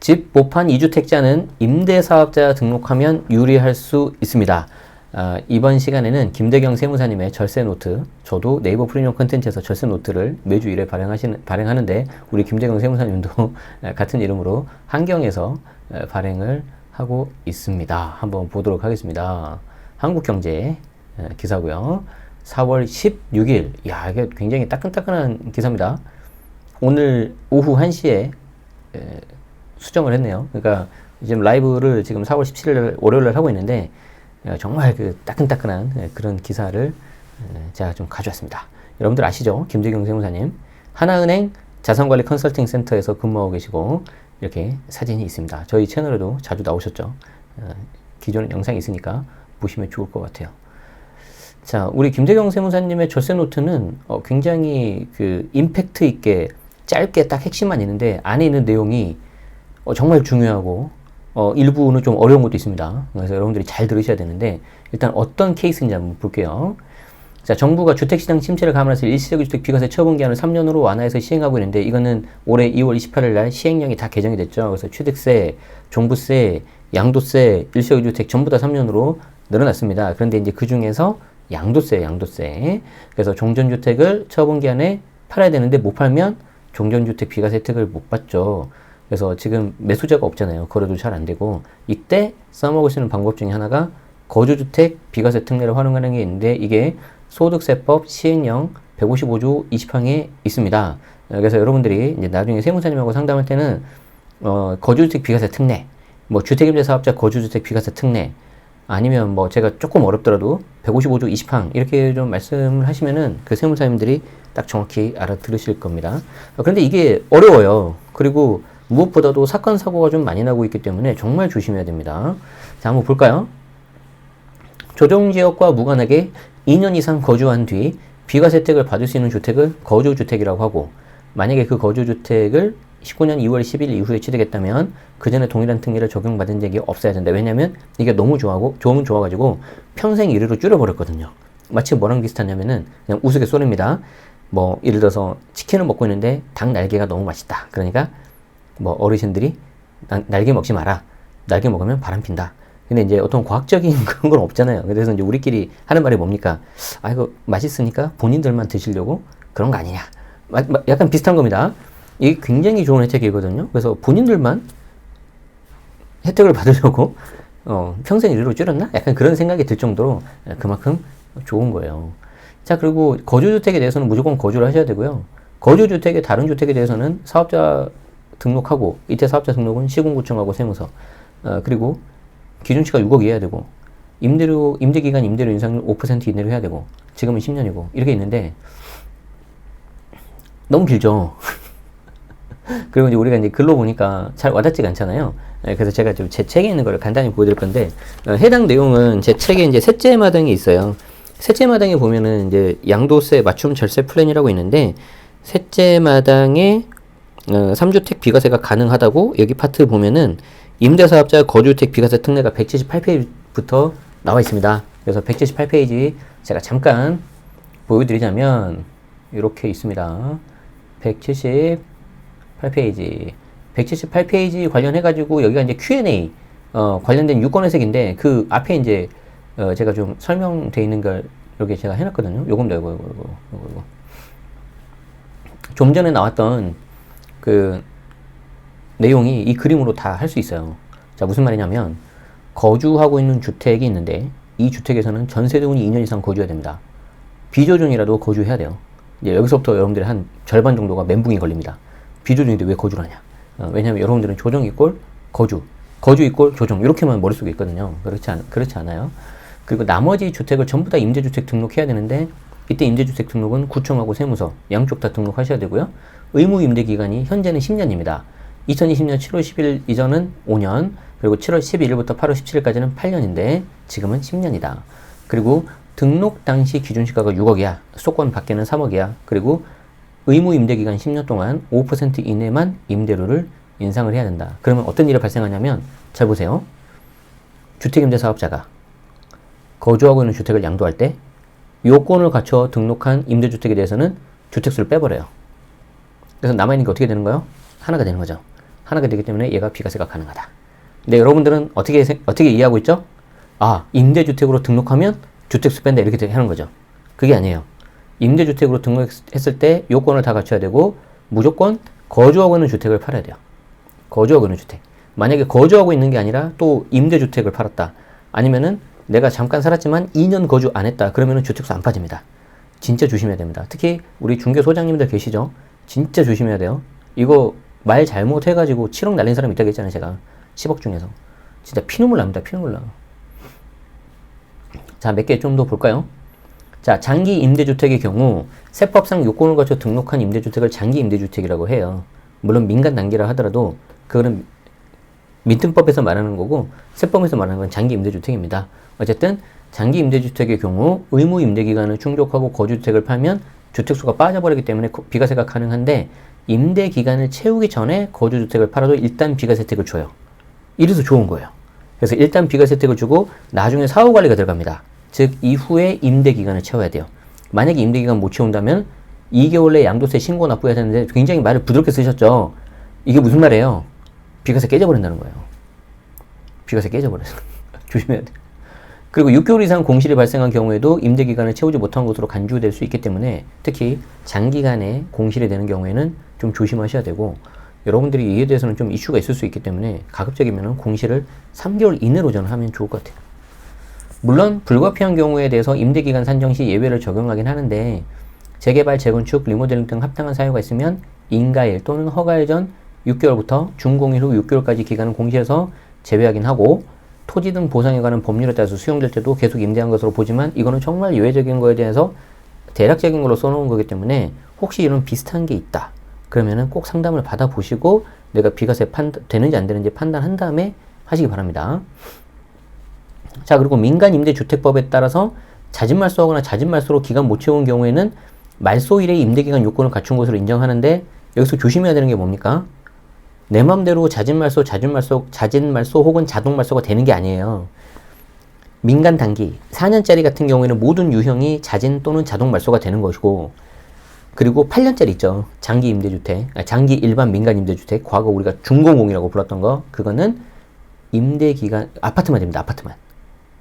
집 모판 2주택자는 임대사업자 등록하면 유리할 수 있습니다. 아, 이번 시간에는 김대경 세무사님의 절세 노트, 저도 네이버 프리미엄 컨텐츠에서 절세 노트를 매주 1회 발행하시는, 발행하는데, 우리 김대경 세무사님도 같은 이름으로 한경에서 발행을 하고 있습니다. 한번 보도록 하겠습니다. 한국경제 기사고요. 4월 16일, 야 이게 굉장히 따끈따끈한 기사입니다. 오늘 오후 1시에 수정을 했네요. 그러니까 지금 라이브를 지금 4월 17일 월요일날 하고 있는데 정말 그 따끈따끈한 그런 기사를 제가 좀 가져왔습니다. 여러분들 아시죠? 김재경 세무사님. 하나은행 자산관리 컨설팅 센터에서 근무하고 계시고 이렇게 사진이 있습니다. 저희 채널에도 자주 나오셨죠. 기존 영상이 있으니까 보시면 좋을 것 같아요. 자, 우리 김재경 세무사님의 절세 노트는 어, 굉장히 그 임팩트 있게 짧게 딱 핵심만 있는데 안에 있는 내용이 어, 정말 중요하고 어, 일부는 좀 어려운 것도 있습니다. 그래서 여러분들이 잘 들으셔야 되는데 일단 어떤 케이스인지 한번 볼게요. 자, 정부가 주택시장 침체를 감안해서 일시적 주택 비과세 처분 기한을 3년으로 완화해서 시행하고 있는데 이거는 올해 2월 28일 날 시행령이 다 개정이 됐죠. 그래서 취득세, 종부세, 양도세, 일시적 주택 전부 다 3년으로 늘어났습니다. 그런데 이제 그 중에서 양도세, 양도세. 그래서 종전주택을 처분 기한에 팔아야 되는데 못 팔면 종전주택 비과세 혜택을 못 받죠. 그래서 지금 매수자가 없잖아요. 거래도 잘 안 되고 이때 써먹을 수 있는 방법 중에 하나가 거주주택 비과세 특례를 활용하는 게 있는데 이게 소득세법 시행령 155조 20항에 있습니다. 그래서 여러분들이 이제 나중에 세무사님하고 상담할 때는 어, 거주주택 비과세 특례, 뭐 주택임대 사업자 거주주택 비과세 특례, 아니면 뭐 제가 조금 어렵더라도 155조 20항 이렇게 좀 말씀을 하시면은 그 세무사님들이 딱 정확히 알아들으실 겁니다. 그런데 이게 어려워요. 그리고 무엇보다도 사건 사고가 좀 많이 나고 있기 때문에 정말 조심해야 됩니다. 자, 한번 볼까요? 조정 지역과 무관하게 2년 이상 거주한 뒤 비과세 혜택을 받을 수 있는 주택을 거주주택이라고 하고 만약에 그 거주주택을 19년 2월 10일 이후에 취득했다면 그 전에 동일한 특례를 적용받은 적이 없어야 된다. 왜냐하면 이게 너무 좋아하고 좋으면 좋아가지고 평생 1회로 줄여버렸거든요. 마치 뭐랑 비슷하냐면은 그냥 우스갯소리입니다. 뭐 예를 들어서 치킨을 먹고 있는데 닭 날개가 너무 맛있다. 그러니까 뭐 어르신들이 날개 먹지 마라. 날개 먹으면 바람 핀다. 근데 이제 어떤 과학적인 그런 건 없잖아요. 그래서 이제 우리끼리 하는 말이 뭡니까? 아, 이거 맛있으니까 본인들만 드시려고 그런 거 아니냐. 약간 비슷한 겁니다. 이게 굉장히 좋은 혜택이거든요. 그래서 본인들만 혜택을 받으려고 어, 평생 일로 줄였나? 약간 그런 생각이 들 정도로 그만큼 좋은 거예요. 자, 그리고 거주주택에 대해서는 무조건 거주를 하셔야 되고요. 거주주택의 다른 주택에 대해서는 사업자 등록하고 이때 사업자 등록은 시군구청하고 세무서 어, 그리고 기준치가 6억이어야 되고 임대료 임대 기간 임대료 인상률 5% 이내로 해야 되고 지금은 10년이고 이렇게 있는데 너무 길죠. 그리고 이제 우리가 이제 글로 보니까 잘 와닿지가 않잖아요. 네, 그래서 제가 좀 제 책에 있는 거를 간단히 보여드릴 건데 어, 해당 내용은 제 책에 이제 셋째 마당에 있어요. 셋째 마당에 보면은 이제 양도세 맞춤 절세 플랜이라고 있는데 셋째 마당에 어, 3주택 비과세가 가능하다고 여기 파트 보면은 임대사업자 거주택 비과세 특례가 178페이지부터 나와 있습니다. 그래서 178페이지 제가 잠깐 보여드리자면 이렇게 있습니다. 178페이지 178페이지 관련해가지고 여기가 이제 Q&A 어, 관련된 유권 해석인데 그 앞에 이제 어, 제가 좀 설명돼 있는 걸 이렇게 제가 해놨거든요. 요겁니다. 요거, 요거, 요거, 요거. 좀 전에 나왔던 그 내용이 이 그림으로 다 할 수 있어요. 자, 무슨 말이냐면, 거주하고 있는 주택이 있는데, 이 주택에서는 전세대원이 2년 이상 거주해야 됩니다. 비조정이라도 거주해야 돼요. 이제 여기서부터 여러분들이 한 절반 정도가 멘붕이 걸립니다. 비조정인데 왜 거주를 하냐? 어, 왜냐하면 여러분들은 조정 이꼴 거주, 거주 이꼴 조정 이렇게만 머릿속에 있거든요. 그렇지 않, 그렇지 않아요. 그리고 나머지 주택을 전부 다 임대주택 등록해야 되는데 이때 임대주택 등록은 구청하고 세무서 양쪽 다 등록하셔야 되고요. 의무 임대 기간이 현재는 10년입니다. 2020년 7월 10일 이전은 5년, 그리고 7월 11일부터 8월 17일까지는 8년인데 지금은 10년이다. 그리고 등록 당시 기준 시가가 6억이야. 수도권 밖에는 3억이야. 그리고 의무 임대 기간 10년 동안 5% 이내만 임대료를 인상을 해야 된다. 그러면 어떤 일이 발생하냐면 잘 보세요. 주택임대 사업자가 거주하고 있는 주택을 양도할 때 요건을 갖춰 등록한 임대주택에 대해서는 주택수를 빼버려요. 그래서 남아있는 게 어떻게 되는 거예요? 하나가 되는 거죠. 하나가 되기 때문에 얘가 비과세가 가능하다. 근데 여러분들은 어떻게 생- 어떻게 이해하고 있죠? 아 임대주택으로 등록하면 주택수 뺀다 이렇게 하는 거죠. 그게 아니에요. 임대주택으로 등록했을 때 요건을 다 갖춰야 되고 무조건 거주하고 있는 주택을 팔아야 돼요. 거주하고 있는 주택. 만약에 거주하고 있는 게 아니라 또 임대주택을 팔았다. 아니면은 내가 잠깐 살았지만 2년 거주 안 했다. 그러면은 주택수 안 빠집니다. 진짜 조심해야 됩니다. 특히 우리 중개 소장님들 계시죠? 진짜 조심해야 돼요. 이거 말 잘못해가지고 7억 날린 사람 있다고 했잖아요. 제가 10억 중에서. 진짜 피눈물 납니다. 피눈물 나. 자, 몇 개 좀 더 볼까요? 자, 장기 임대주택의 경우 세법상 요건을 갖춰 등록한 임대주택을 장기 임대주택이라고 해요. 물론 민간 단기라 하더라도 그거는 민등법에서 말하는 거고 세법에서 말하는 건 장기 임대주택입니다. 어쨌든 장기 임대주택의 경우 의무 임대 기간을 충족하고 거주주택을 팔면 주택수가 빠져버리기 때문에 거- 비과세가 가능한데 임대 기간을 채우기 전에 거주주택을 팔아도 일단 비과세 혜택을 줘요. 이래서 좋은 거예요. 그래서 일단 비과세 혜택을 주고 나중에 사후 관리가 들어갑니다. 즉 이후에 임대 기간을 채워야 돼요. 만약에 임대 기간 못 채운다면 2개월 내에 양도세 신고 납부해야 되는데 굉장히 말을 부드럽게 쓰셨죠. 이게 무슨 말이에요? 비과세 깨져버린다는 거예요. 비과세 깨져버려서 조심해야 돼. 그리고 6개월 이상 공실이 발생한 경우에도 임대 기간을 채우지 못한 것으로 간주될 수 있기 때문에 특히 장기간에 공실이 되는 경우에는 좀 조심하셔야 되고 여러분들이 이에 대해서는 좀 이슈가 있을 수 있기 때문에 가급적이면 공실을 3개월 이내로 저는 하면 좋을 것 같아요. 물론 불가피한 경우에 대해서 임대 기간 산정 시 예외를 적용하긴 하는데 재개발, 재건축, 리모델링 등 합당한 사유가 있으면 인가일 또는 허가일 전 6개월부터 준공일 후 6개월까지 기간은 공시에서 제외하긴 하고 토지 등 보상에 관한 법률에 따라서 수용될 때도 계속 임대한 것으로 보지만 이거는 정말 예외적인 거에 대해서 대략적인 걸로 써놓은 거기 때문에 혹시 이런 비슷한 게 있다 그러면은 꼭 상담을 받아보시고 내가 비과세 판 되는지 안 되는지 판단한 다음에 하시기 바랍니다. 자 그리고 민간 임대주택법에 따라서 자진 말소하거나 자진 말소로 기간 못 채운 경우에는 말소일에 임대기간 요건을 갖춘 것으로 인정하는데 여기서 조심해야 되는 게 뭡니까? 내 맘대로 자진 말소, 자진 말소, 자진 말소 혹은 자동 말소가 되는 게 아니에요. 민간 단기 4년짜리 같은 경우에는 모든 유형이 자진 또는 자동 말소가 되는 것이고 그리고 8년짜리 있죠. 장기 임대주택, 아, 장기 일반 민간 임대주택, 과거 우리가 중공공이라고 불렀던 거, 그거는 임대 기간 아파트만 됩니다. 아파트만.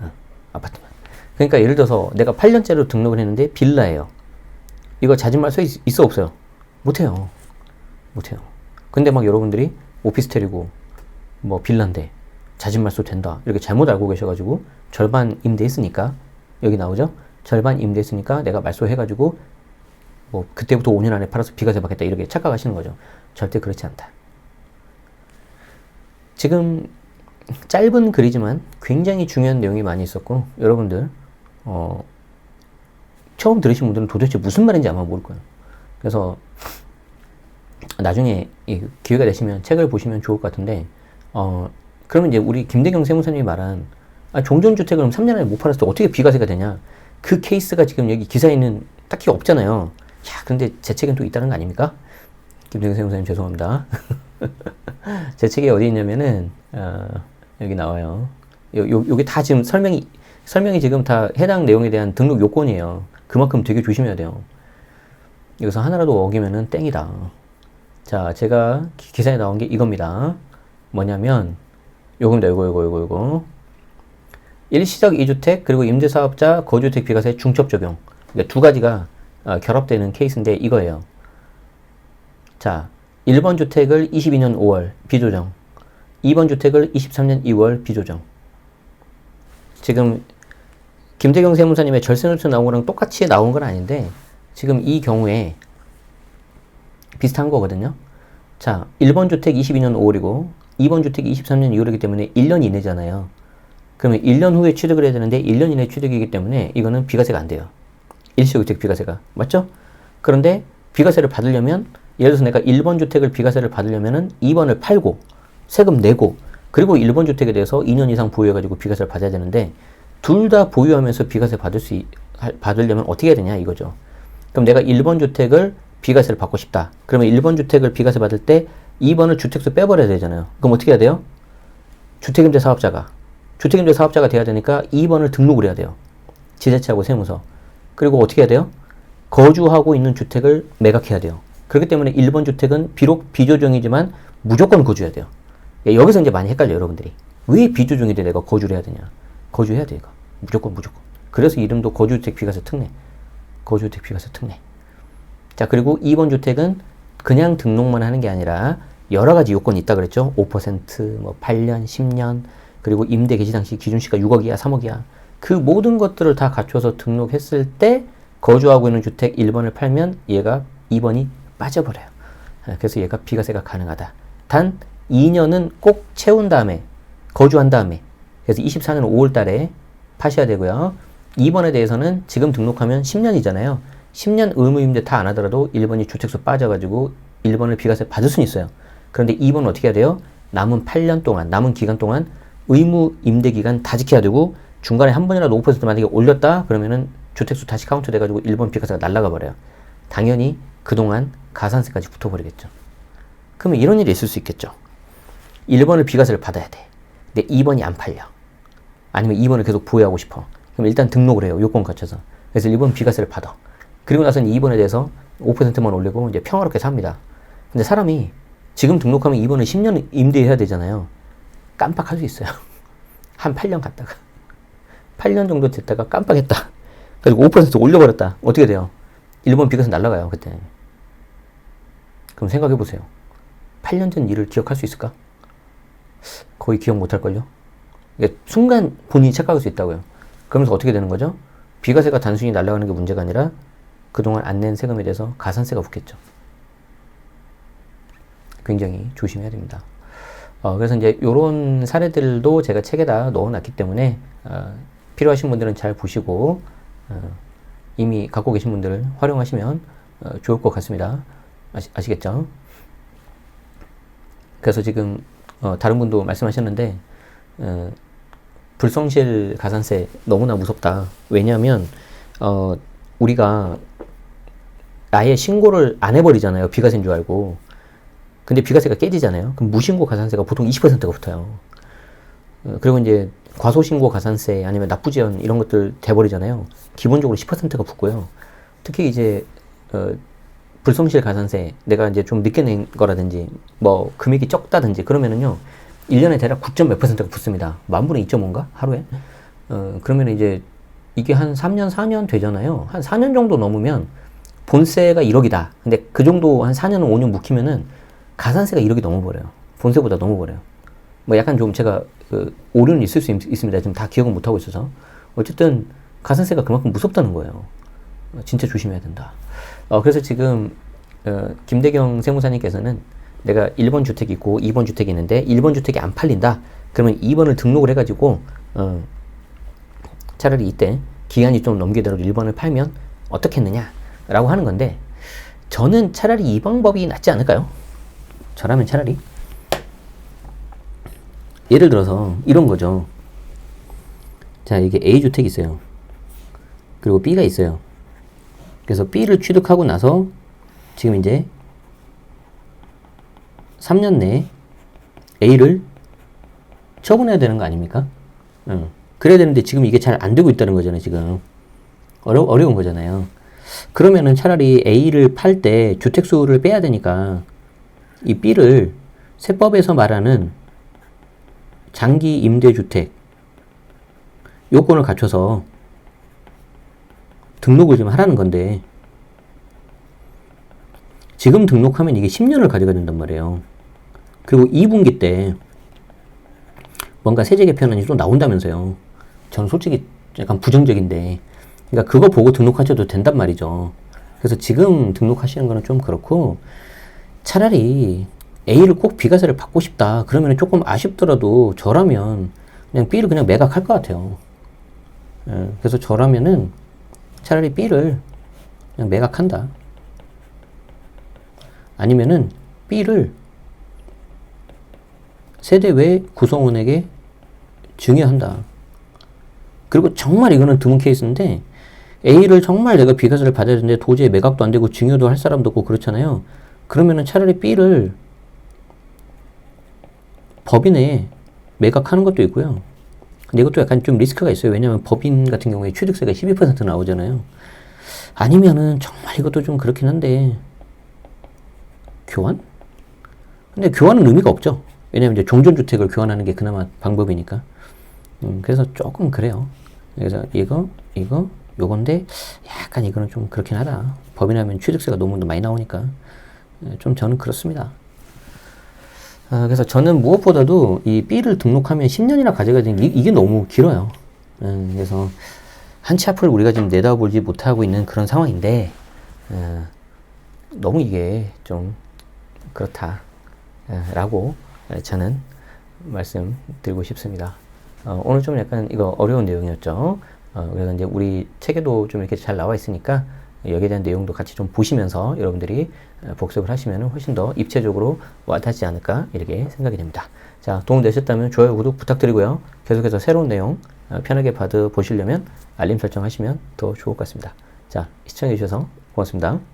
어, 아파트만. 그러니까 예를 들어서 내가 8년짜리로 등록을 했는데 빌라예요. 이거 자진 말소 있, 있어 없어요? 못해요. 못해요. 근데 막 여러분들이 오피스텔이고 뭐 빌라인데 자진 말소 된다 이렇게 잘못 알고 계셔가지고 절반 임대했으니까 여기 나오죠? 절반 임대했으니까 내가 말소해가지고 뭐 그때부터 5년 안에 팔아서 비과세 받겠다 이렇게 착각하시는 거죠. 절대 그렇지 않다. 지금 짧은 글이지만 굉장히 중요한 내용이 많이 있었고 여러분들 어, 처음 들으신 분들은 도대체 무슨 말인지 아마 모를 거예요. 그래서 나중에 이 기회가 되시면 책을 보시면 좋을 것 같은데 어 그러면 이제 우리 김대경 세무사님이 말한 아, 종전주택을 그럼 3년 안에 못 팔았을 때 어떻게 비과세가 되냐 그 케이스가 지금 여기 기사에는 딱히 없잖아요. 야 근데 제 책엔 또 있다는 거 아닙니까? 김대경 세무사님 죄송합니다. 제 책에 어디 있냐면은 어, 여기 나와요. 요, 요, 요게 다 지금 설명이 설명이 지금 다 해당 내용에 대한 등록 요건이에요. 그만큼 되게 조심해야 돼요. 여기서 하나라도 어기면은 땡이다. 자, 제가 기- 기사에 나온 게 이겁니다. 뭐냐면 요겁니다. 요거 요거 요거 요거. 일시적 2주택 그리고 임대사업자 거주택 비과세 중첩 적용. 그러니까 두 가지가 어, 결합되는 케이스인데 이거예요. 자, 1번 주택을 22년 5월 비조정. 2번 주택을 23년 2월 비조정. 지금 김태경 세무사님의 절세 노트 나온 거랑 똑같이 나온 건 아닌데 지금 이 경우에 비슷한 거거든요. 자, 1번 주택 22년 5월이고 2번 주택 23년 2월이기 때문에 1년 이내잖아요. 그러면 1년 후에 취득을 해야 되는데 1년 이내 취득이기 때문에 이거는 비과세가 안 돼요. 일시주택 비과세가. 맞죠? 그런데 비과세를 받으려면 예를 들어서 내가 1번 주택을 비과세를 받으려면은 2번을 팔고 세금 내고 그리고 1번 주택에 대해서 2년 이상 보유해 가지고 비과세를 받아야 되는데 둘 다 보유하면서 비과세 받을 수 받으려면 어떻게 해야 되냐 이거죠. 그럼 내가 1번 주택을 비과세를 받고 싶다. 그러면 1번 주택을 비과세 받을 때 2번을 주택수 빼버려야 되잖아요. 그럼 어떻게 해야 돼요? 주택임대 사업자가 주택임대 사업자가 돼야 되니까 2번을 등록을 해야 돼요. 지자체하고 세무서. 그리고 어떻게 해야 돼요? 거주하고 있는 주택을 매각해야 돼요. 그렇기 때문에 1번 주택은 비록 비조정이지만 무조건 거주해야 돼요. 예, 여기서 이제 많이 헷갈려요, 여러분들이. 왜 비주 중인데 내가 거주를 해야 되냐? 거주해야 돼, 이거. 무조건, 무조건. 그래서 이름도 거주주택 비과세 특례. 거주주택 비과세 특례. 자, 그리고 2번 주택은 그냥 등록만 하는 게 아니라 여러 가지 요건이 있다 그랬죠? 5%, 뭐 8년, 10년, 그리고 임대 개시 당시 기준 시가 6억 이야, 3억 이야. 그 모든 것들을 다 갖춰서 등록했을 때 거주하고 있는 주택 1번을 팔면 얘가 2번이 빠져버려요. 아, 그래서 얘가 비과세가 가능하다. 단 2년은 꼭 채운 다음에 거주한 다음에 그래서 24년 5월 달에 파셔야 되고요. 2번에 대해서는 지금 등록하면 10년이잖아요. 10년 의무임대 다 안 하더라도 1번이 주택수 빠져가지고 1번을 비과세 받을 수는 있어요. 그런데 2번은 어떻게 해야 돼요? 남은 8년 동안, 남은 기간 동안 의무 임대 기간 다 지켜야 되고 중간에 한 번이라도 5% 만약에 올렸다 그러면은 주택수 다시 카운트 돼가지고 1번 비과세가 날라가 버려요. 당연히 그동안 가산세까지 붙어버리겠죠. 그러면 이런 일이 있을 수 있겠죠. 1번을 비과세를 받아야 돼. 근데 2번이 안 팔려. 아니면 2번을 계속 보유하고 싶어. 그럼 일단 등록을 해요. 요건 갖춰서. 그래서 1번 비과세를 받아. 그리고 나서는 2번에 대해서 5%만 올리고 이제 평화롭게 삽니다. 근데 사람이 지금 등록하면 2번을 10년 임대해야 되잖아요. 깜빡할 수 있어요. 한 8년 갔다가. 8년 정도 됐다가 깜빡했다. 그리고 5% 올려버렸다. 어떻게 돼요? 1번 비과세 날라가요, 그때. 그럼 생각해 보세요. 8년 전 일을 기억할 수 있을까? 거의 기억 못 할걸요? 이게 순간 본인이 착각할 수 있다고요. 그러면서 어떻게 되는 거죠? 비과세가 단순히 날아가는 게 문제가 아니라 그동안 안 낸 세금에 대해서 가산세가 붙겠죠. 굉장히 조심해야 됩니다. 어, 그래서 이제 이런 사례들도 제가 책에다 넣어놨기 때문에 어, 필요하신 분들은 잘 보시고 어, 이미 갖고 계신 분들 활용하시면 어, 좋을 것 같습니다. 아시, 아시겠죠? 그래서 지금 어, 다른 분도 말씀하셨는데 어, 불성실 가산세 너무나 무섭다. 왜냐하면 어, 우리가 아예 신고를 안 해버리잖아요. 비과세인 줄 알고. 근데 비과세가 깨지잖아요. 그럼 무신고 가산세가 보통 20%가 붙어요. 어, 그리고 이제 과소신고 가산세 아니면 납부지연 이런 것들 돼버리잖아요. 기본적으로 10%가 붙고요. 특히 이제 어, 불성실 가산세 내가 이제 좀 늦게 낸 거라든지 뭐 금액이 적다든지 그러면은요 1년에 대략 9. 몇 퍼센트가 붙습니다. 만분의 2.5인가 하루에? 어, 그러면 이제 이게 한 3년 4년 되잖아요. 한 4년 정도 넘으면 본세가 1억이다. 근데 그 정도 한 4년 5년 묵히면은 가산세가 1억이 넘어버려요. 본세보다 넘어버려요. 뭐 약간 좀 제가 그 오류는 있을 수 있, 습니다 지금 다 기억은 못하고 있어서. 어쨌든 가산세가 그만큼 무섭다는 거예요. 어, 진짜 조심해야 된다. 어, 그래서 지금 어, 김대경 세무사님께서는 내가 1번 주택이 있고 2번 주택이 있는데 1번 주택이 안 팔린다. 그러면 2번을 등록을 해가지고 어, 차라리 이때 기간이 좀 넘기더라도 1번을 팔면 어떻겠느냐 라고 하는 건데 저는 차라리 이 방법이 낫지 않을까요? 저라면 차라리 예를 들어서 이런 거죠. 자 이게 A주택이 있어요. 그리고 B가 있어요. 그래서 B를 취득하고 나서 지금 이제 3년 내에 A를 처분해야 되는 거 아닙니까? 응. 그래야 되는데 지금 이게 잘 안 되고 있다는 거잖아요, 지금. 어려, 어려운 거잖아요. 그러면은 차라리 A를 팔 때 주택수를 빼야 되니까 이 B를 세법에서 말하는 장기 임대주택 요건을 갖춰서 등록을 좀 하라는 건데 지금 등록하면 이게 10년을 가져가야 된단 말이에요. 그리고 2분기 때 뭔가 세제 개편안이 또 나온다면서요. 저는 솔직히 약간 부정적인데 그러니까 그거 보고 등록하셔도 된단 말이죠. 그래서 지금 등록하시는 거는 좀 그렇고 차라리 A를 꼭 비과세를 받고 싶다. 그러면 조금 아쉽더라도 저라면 그냥 B를 그냥 매각할 것 같아요. 예, 그래서 저라면은 차라리 B를 그냥 매각한다. 아니면은 B를 세대 외 구성원에게 증여한다. 그리고 정말 이거는 드문 케이스인데 A를 정말 내가 비과세를 받아야 되는데 도저히 매각도 안 되고 증여도 할 사람도 없고 그렇잖아요. 그러면은 차라리 B를 법인에 매각하는 것도 있고요. 근데 이것도 약간 좀 리스크가 있어요. 왜냐하면 법인 같은 경우에 취득세가 12% 나오잖아요. 아니면은 정말 이것도 좀 그렇긴 한데 교환? 근데 교환은 의미가 없죠. 왜냐면 이제 종전주택을 교환하는 게 그나마 방법이니까. 음, 그래서 조금 그래요. 그래서 이거, 이거, 요건데 약간 이거는 좀 그렇긴 하다. 법인하면 취득세가 너무 많이 나오니까. 예, 좀 저는 그렇습니다. 아, 그래서 저는 무엇보다도 이 B를 등록하면 10년이나 가져가야 되는 게 이- 이게 너무 길어요. 음, 그래서 한치 앞을 우리가 지금 내다보지 못하고 있는 그런 상황인데, 어, 너무 이게 좀 그렇다. 어, 라고 저는 말씀드리고 싶습니다. 어, 오늘 좀 약간 이거 어려운 내용이었죠. 어, 그래서 이제 우리 책에도 좀 이렇게 잘 나와 있으니까 여기에 대한 내용도 같이 좀 보시면서 여러분들이 어, 복습을 하시면 훨씬 더 입체적으로 와닿지 않을까 이렇게 생각이 됩니다. 자, 도움 되셨다면 좋아요, 구독 부탁드리고요. 계속해서 새로운 내용 어, 편하게 받아 보시려면 알림 설정 하시면 더 좋을 것 같습니다. 자, 시청해 주셔서 고맙습니다.